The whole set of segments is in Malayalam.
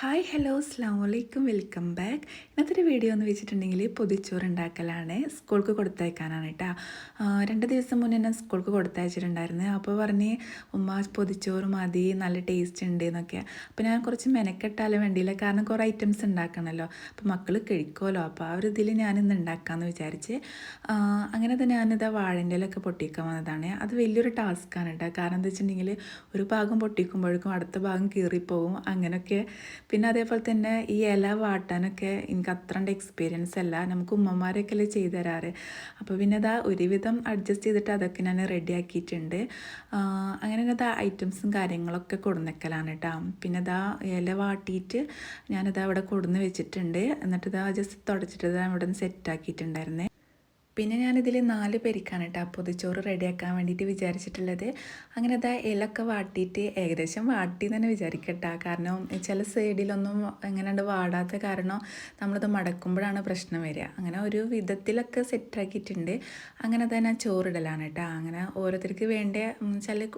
ഹായ് ഹലോ അസ്ലാം വലൈക്കും വെൽക്കം ബാക്ക് ഇന്നത്തെ ഒരു വീഡിയോ എന്ന് വെച്ചിട്ടുണ്ടെങ്കിൽ പൊതിച്ചോറ് ഉണ്ടാക്കലാണ് സ്കൂൾക്ക് കൊടുത്തയക്കാനാണ് കേട്ടോ രണ്ട് ദിവസം മുന്നേ ഞാൻ സ്കൂൾക്ക് കൊടുത്തയച്ചിട്ടുണ്ടായിരുന്നു. അപ്പോൾ പറഞ്ഞ് ഉമ്മ പൊതിച്ചോറ് മതി നല്ല ടേസ്റ്റ് ഉണ്ട് എന്നൊക്കെ. അപ്പോൾ ഞാൻ കുറച്ച് മെനക്കെട്ടാലും വേണ്ടിയില്ല കാരണം കുറേ ഐറ്റംസ് ഉണ്ടാക്കണമല്ലോ അപ്പോൾ മക്കൾ കഴിക്കുമല്ലോ അപ്പോൾ ആ ഒരു ഇതിൽ ഞാനിന്ന് ഉണ്ടാക്കാമെന്ന് വിചാരിച്ച് ആ, അങ്ങനെ തന്നെ ഞാനിത് വാഴന്റെ ഇലയൊക്കെ പൊട്ടിക്കാൻ വന്നതാണ്. അത് വലിയൊരു ടാസ്ക്കാണ് കേട്ടോ കാരണം എന്താ വെച്ചിട്ടുണ്ടെങ്കിൽ ഒരു ഭാഗം പൊട്ടിക്കുമ്പോഴേക്കും അടുത്ത ഭാഗം കീറിപ്പോവും. അങ്ങനെയൊക്കെ പിന്നെ അതേപോലെ തന്നെ ഈ ഇല വാട്ടാനൊക്കെ എനിക്ക് അത്രണ്ട് എക്സ്പീരിയൻസ് അല്ല. നമുക്ക് ഉമ്മമാരൊക്കെ അല്ലേ ചെയ്തു തരാറ്. അപ്പോൾ പിന്നെ അതാ ഒരുവിധം അഡ്ജസ്റ്റ് ചെയ്തിട്ട് അതൊക്കെ ഞാൻ റെഡി ആക്കിയിട്ടുണ്ട്. അങ്ങനെ അതാ ഐറ്റംസും കാര്യങ്ങളൊക്കെ കൊടുന്നക്കലാണ് കേട്ടോ പിന്നെ അതാ ഇല വാട്ടിയിട്ട് ഞാനിതാ അവിടെ കൊടുന്ന് വെച്ചിട്ടുണ്ട്. എന്നിട്ട് ഇതാ ജസ്റ്റ് തുടച്ചിട്ട് ഇതാ ഇവിടെ നിന്ന് സെറ്റാക്കിയിട്ടുണ്ടായിരുന്നേ പിന്നെ ഞാനിതിൽ നാല് പേരിക്കാണ് കേട്ടോ പൊതിച്ചോറ് റെഡിയാക്കാൻ വേണ്ടിയിട്ട് വിചാരിച്ചിട്ടുള്ളത്. അങ്ങനെ അതാ ഇലൊക്കെ വാട്ടിയിട്ട് ഏകദേശം വാട്ടി തന്നെ വിചാരിക്കട്ടെ കാരണം ചില സൈഡിലൊന്നും എങ്ങനെയുണ്ട് വാടാത്ത കാരണം നമ്മളത് മടക്കുമ്പോഴാണ് പ്രശ്നം വരിക. അങ്ങനെ ഒരു വിധത്തിലൊക്കെ സെറ്റാക്കിയിട്ടുണ്ട്. അങ്ങനെ ഞാൻ ചോറിടലാണ് കേട്ടോ. അങ്ങനെ ഓരോരുത്തർക്ക് വേണ്ട ചില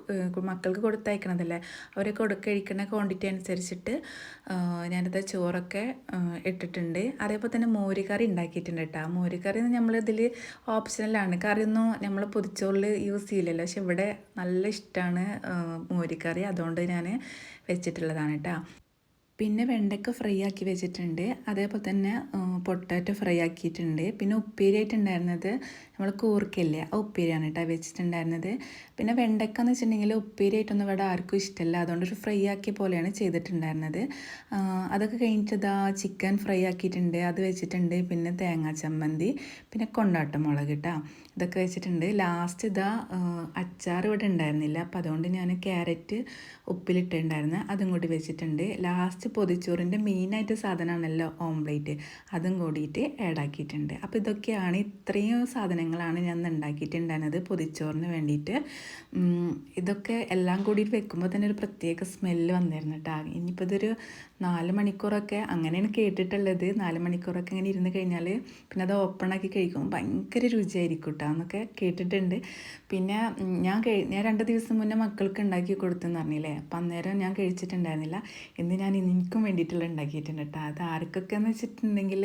മക്കൾക്ക് കൊടുത്തയക്കണതല്ലേ? അവരെ കൊടുക്ക കഴിക്കുന്ന ക്വാണ്ടിറ്റി അനുസരിച്ചിട്ട് ഞാനത് ചോറൊക്കെ ഇട്ടിട്ടുണ്ട്. അതേപോലെ തന്നെ മോരുകറി ഉണ്ടാക്കിയിട്ടുണ്ട് കേട്ടോ. മോരുകറി നമ്മളിതിൽ ഓപ്ഷനലാണ്. കറിയൊന്നും നമ്മൾ പൊതിച്ചോറിൽ യൂസ് ചെയ്യില്ലല്ലോ. പക്ഷെ ഇവിടെ നല്ല ഇഷ്ടമാണ് മോരിക്കറി അതുകൊണ്ട് ഞാൻ വെച്ചിട്ടുള്ളതാണ് കേട്ടോ പിന്നെ വെണ്ടയ്ക്ക ഫ്രൈ ആക്കി വെച്ചിട്ടുണ്ട്. അതേപോലെ തന്നെ പൊട്ടാറ്റോ ഫ്രൈ ആക്കിയിട്ടുണ്ട്. പിന്നെ ഉപ്പേരി ആയിട്ടുണ്ടായിരുന്നത് നമ്മൾ കൂർക്കല്ലേ ആ ഉപ്പേരിയാണ് കേട്ടോ വെച്ചിട്ടുണ്ടായിരുന്നത്. പിന്നെ വെണ്ടയ്ക്ക എന്ന് വെച്ചിട്ടുണ്ടെങ്കിൽ ഉപ്പേരി ആയിട്ടൊന്നും ഇവിടെ ആർക്കും ഇഷ്ടമല്ല. അതുകൊണ്ട് ഒരു ഫ്രൈ ആക്കിയ പോലെയാണ് ചെയ്തിട്ടുണ്ടായിരുന്നത്. അതൊക്കെ കഴിഞ്ഞിട്ട് ഇതാ ചിക്കൻ ഫ്രൈ ആക്കിയിട്ടുണ്ട്. അത് വെച്ചിട്ടുണ്ട്. പിന്നെ തേങ്ങാ ചമ്മന്തി. പിന്നെ കൊണ്ടാട്ട മുളക് കേട്ടോ ഇതൊക്കെ വെച്ചിട്ടുണ്ട്. ലാസ്റ്റ് ഇതാ അച്ചാർ ഇവിടെ ഉണ്ടായിരുന്നില്ല. അപ്പോൾ അതുകൊണ്ട് ഞാൻ ക്യാരറ്റ് ഉപ്പിലിട്ടുണ്ടായിരുന്നു അതും കൂടി വെച്ചിട്ടുണ്ട്. ലാസ്റ്റ് പൊതിച്ചോറിന്റെ മെയിനായിട്ട് സാധനമാണല്ലോ ഓംപ്ലേറ്റ്. അതും കൂടിയിട്ട് ആഡ് ആക്കിയിട്ടുണ്ട്. അപ്പോൾ ഇതൊക്കെയാണ് ഇത്രയും സാധനങ്ങളാണ് ഞാൻ ഉണ്ടാക്കിയിട്ടുണ്ടായിരുന്നത് പൊതിച്ചോറിന് വേണ്ടിയിട്ട്. ഇതൊക്കെ എല്ലാം കൂടി വെക്കുമ്പോൾ തന്നെ ഒരു പ്രത്യേക സ്മെല്ല് വന്നിരുന്നു കേട്ടോ ഇനിയിപ്പോൾ ഇതൊരു നാല് മണിക്കൂറൊക്കെ അങ്ങനെയാണ് കേട്ടിട്ടുള്ളത്. നാല് മണിക്കൂറൊക്കെ ഇങ്ങനെ ഇരുന്ന് കഴിഞ്ഞാൽ പിന്നെ അത് ഓപ്പൺ ആക്കി കഴിക്കുമ്പോൾ ഭയങ്കര രുചിയായിരിക്കും കേട്ടോ എന്നൊക്കെ കേട്ടിട്ടുണ്ട്. പിന്നെ ഞാൻ കഴി ഞാൻ രണ്ട് ദിവസം മുന്നേ മക്കൾക്ക് ഉണ്ടാക്കി കൊടുത്തെന്ന് പറഞ്ഞില്ലേ? അപ്പം അന്നേരം ഞാൻ കഴിച്ചിട്ടുണ്ടായിരുന്നില്ല. ഇന്ന് ഞാൻ എനിക്കും വേണ്ടിയിട്ടുള്ള ഉണ്ടാക്കിയിട്ടുണ്ട് കേട്ടോ അത് ആർക്കൊക്കെ എന്ന് വെച്ചിട്ടുണ്ടെങ്കിൽ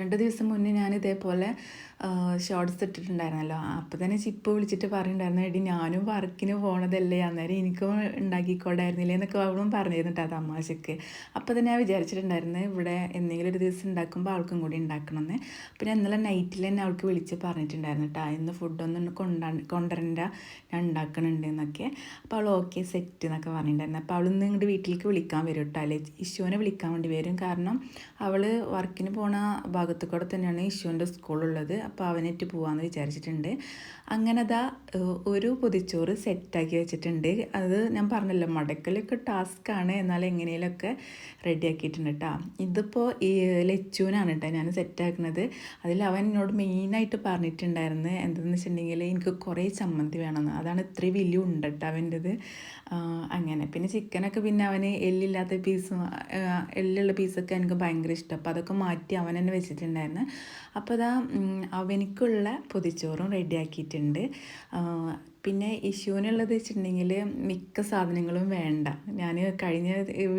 രണ്ട് ദിവസം മുന്നേ ഞാൻ ഇതേപോലെ ഷോർട്ട്സ് ഇട്ടിട്ടുണ്ടായിരുന്നല്ലോ. അപ്പോൾ തന്നെ ചിപ്പ് വിളിച്ചിട്ട് പറയുന്നുണ്ടായിരുന്നു എടി ഞാനും വർക്കിന് പോണതല്ലേ അന്നേരം എനിക്കും ഉണ്ടാക്കിക്കോടായിരുന്നില്ലേ എന്നൊക്കെ അവളും പറഞ്ഞിരുന്നു കേട്ടോ തമാശക്ക്. അപ്പോൾ തന്നെ ഞാൻ വിചാരിച്ചിട്ടുണ്ടായിരുന്നു ഇവിടെ എന്തെങ്കിലും ഒരു ദിവസം ഉണ്ടാക്കുമ്പോൾ അവൾക്കും കൂടി ഉണ്ടാക്കണമെന്ന് പിന്നെ ഇന്നലെ നൈറ്റിൽ തന്നെ അവൾക്ക് വിളിച്ച് പറഞ്ഞിട്ടുണ്ടായിരുന്നു കേട്ടോ ഇന്ന് ഫുഡൊന്നും കൊണ്ടാ കൊണ്ടുവരണ്ട ഞാൻ ഉണ്ടാക്കണുണ്ട് എന്നൊക്കെ. അപ്പോൾ അവൾ ഓക്കെ സെറ്റ് എന്നൊക്കെ പറഞ്ഞിട്ടുണ്ടായിരുന്നു. അപ്പോൾ അവൾ ഇങ്ങോട്ട് വീട്ടിലേക്ക് വിളിക്കാൻ വരും കേട്ടോ അല്ലെ? ഇഷുവിനെ വിളിക്കാൻ വേണ്ടി വരും. കാരണം അവൾ വർക്കിന് പോണ ഭാഗത്ത് കൂടെ തന്നെയാണ് ഇഷുവിന്റെ സ്കൂളുള്ളത്. അപ്പോൾ അവനേറ്റ് പോകാമെന്ന് വിചാരിച്ചിട്ടുണ്ട്. അങ്ങനെ ഏഹ്, ഒരു പൊതിച്ചോറ് സെറ്റാക്കി വെച്ചിട്ടുണ്ട്. അത് ഞാൻ പറഞ്ഞല്ലോ മടക്കലൊക്കെ ടാസ്ക്കാണ്. എന്നാൽ എങ്ങനെയൊക്കെ റെഡിയാക്കിയിട്ടുണ്ട് കേട്ടോ ഇതിപ്പോൾ ഈ ലച്ചുവിനാണ് കേട്ടോ ഞാൻ സെറ്റാക്കുന്നത് അതിൽ അവൻ എന്നോട് മെയിനായിട്ട് പറഞ്ഞിട്ടുണ്ടായിരുന്നു എന്താണെന്ന് വെച്ചിട്ടുണ്ടെങ്കിൽ എനിക്ക് കുറേ ചമ്മന്തി വേണമെന്ന് അതാണ് ഇത്രയും വലിയ ഉണ്ട് കേട്ടോ അവന്റെത്. അങ്ങനെ. പിന്നെ ചിക്കനൊക്കെ പിന്നെ അവന് എല്ലില്ലാത്ത പീസ് എല്ലുള്ള പീസൊക്കെ എനിക്ക് ഭയങ്കര ഇഷ്ടം. അപ്പോൾ അതൊക്കെ മാറ്റി അവൻ തന്നെ വെച്ചിട്ടുണ്ടായിരുന്നു. അപ്പോൾ അതാ അവനിക്കുള്ള പൊതിച്ചോറും റെഡിയാക്കിയിട്ടുണ്ട് പിന്നെ ഇഷ്യൂവിനുള്ളത് വെച്ചിട്ടുണ്ടെങ്കിൽ മിക്ക സാധനങ്ങളും വേണ്ട. ഞാൻ കഴിഞ്ഞ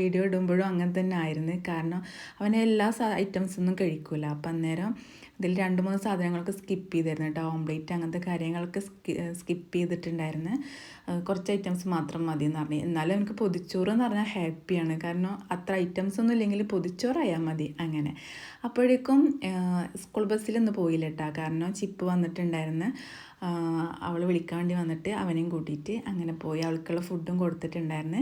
വീഡിയോ ഇടുമ്പോഴും അങ്ങനെ തന്നെ ആയിരുന്നു. കാരണം അവനെ എല്ലാ ഐറ്റംസൊന്നും ഒന്നും കഴിക്കൂല. അപ്പം അന്നേരം ഇതിൽ രണ്ട് മൂന്ന് സാധനങ്ങളൊക്കെ സ്കിപ്പ് ചെയ്തിരുന്നു കേട്ടോ. ഓംപ്ലേറ്റ് അങ്ങനത്തെ കാര്യങ്ങളൊക്കെ സ്കിപ്പ് ചെയ്തിട്ടുണ്ടായിരുന്നു. കുറച്ച് ഐറ്റംസ് മാത്രം മതി എന്ന് പറഞ്ഞു. എന്നാലും എനിക്ക് പൊതിച്ചോറ് എന്ന് പറഞ്ഞാൽ ഹാപ്പിയാണ് കാരണം അത്ര ഐറ്റംസ് ഒന്നും ഇല്ലെങ്കിൽ പൊതിച്ചോറായാൽ മതി അങ്ങനെ. അപ്പോഴേക്കും സ്കൂൾ ബസ്സിലൊന്നും പോയില്ല കേട്ടോ. കാരണം ചിപ്പ് വന്നിട്ടുണ്ടായിരുന്നു. അവൾ വിളിക്കാൻ വേണ്ടി വന്നിട്ട് അവനെയും കൂട്ടിയിട്ട് അങ്ങനെ പോയി. അവൾക്കുള്ള ഫുഡും കൊടുത്തിട്ടുണ്ടായിരുന്നു.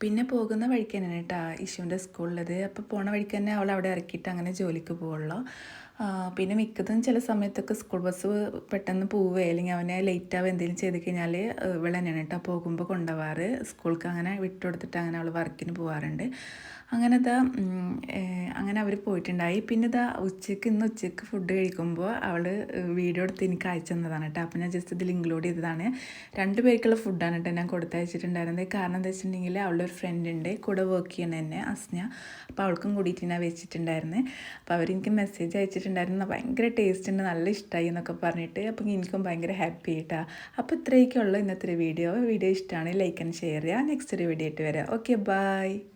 പിന്നെ പോകുന്ന വഴിക്ക് തന്നെയാണ് കേട്ടോ ഇഷുവിന്റെ സ്കൂളിലത്. അപ്പോൾ പോണ വഴിക്ക് തന്നെ അവൾ അവിടെ ഇറക്കിയിട്ട് അങ്ങനെ ജോലിക്ക് പോവുള്ളൂ. പിന്നെ മിക്കതും ചില സമയത്തൊക്കെ സ്കൂൾ ബസ് പെട്ടെന്ന് പോവുകയോ അല്ലെങ്കിൽ അവനെ ലേറ്റ് ആവുക എന്തെങ്കിലും ചെയ്ത് കഴിഞ്ഞാൽ ഇവിടെ തന്നെയാണ് കേട്ടോ പോകുമ്പോൾ കൊണ്ടുപോകാറ് സ്കൂൾക്ക് അങ്ങനെ വിട്ടുകൊടുത്തിട്ട് അങ്ങനെ അവൾ വർക്കിന് പോകാറുണ്ട് അങ്ങനെ ഇതാ ഉം, ഏഹ്, അങ്ങനെ അവർ പോയിട്ടുണ്ടായി. പിന്നെ ഇതാ ഉച്ചയ്ക്ക് ഇന്ന് ഉച്ചയ്ക്ക് ഫുഡ് കഴിക്കുമ്പോൾ അവൾ വീഡിയോ എടുത്ത് എനിക്ക് അയച്ചു തന്നതാണ് കേട്ടോ. അപ്പോൾ ഞാൻ ജസ്റ്റ് ഇതിൽ ഇൻക്ലൂഡ് ചെയ്തതാണ്. രണ്ട് പേർക്കുള്ള ഫുഡാണ് കേട്ടോ ഞാൻ കൊടുത്തയച്ചിട്ടുണ്ടായിരുന്നത്. കാരണം എന്താ വെച്ചിട്ടുണ്ടെങ്കിൽ അവളുടെ ഒരു ഫ്രണ്ട് ഉണ്ട് കൂടെ വർക്ക് ചെയ്യണ തന്നെ അസ്ന. അപ്പോൾ അവൾക്കും കൂടിയിട്ട് ഞാൻ വെച്ചിട്ടുണ്ടായിരുന്നു. അപ്പോൾ അവരെനിക്ക് മെസ്സേജ് അയച്ചിട്ടുണ്ടായിരുന്നു. ഭയങ്കര ടേസ്റ്റ് ഉണ്ട് നല്ല ഇഷ്ടമായി എന്നൊക്കെ പറഞ്ഞിട്ട്. അപ്പോൾ എനിക്കും ഭയങ്കര ഹാപ്പി ആയിട്ടാ. അപ്പോൾ ഇത്രയൊക്കെയുള്ളൂ ഇന്നത്തെ ഒരു വീഡിയോ വീഡിയോ ഇഷ്ടമാണ് ലൈക്ക് ആൻഡ് ഷെയർ ചെയ്യുക. നെക്സ്റ്റ് ഒരു വീഡിയോ ആയിട്ട് വരാം. Okay bye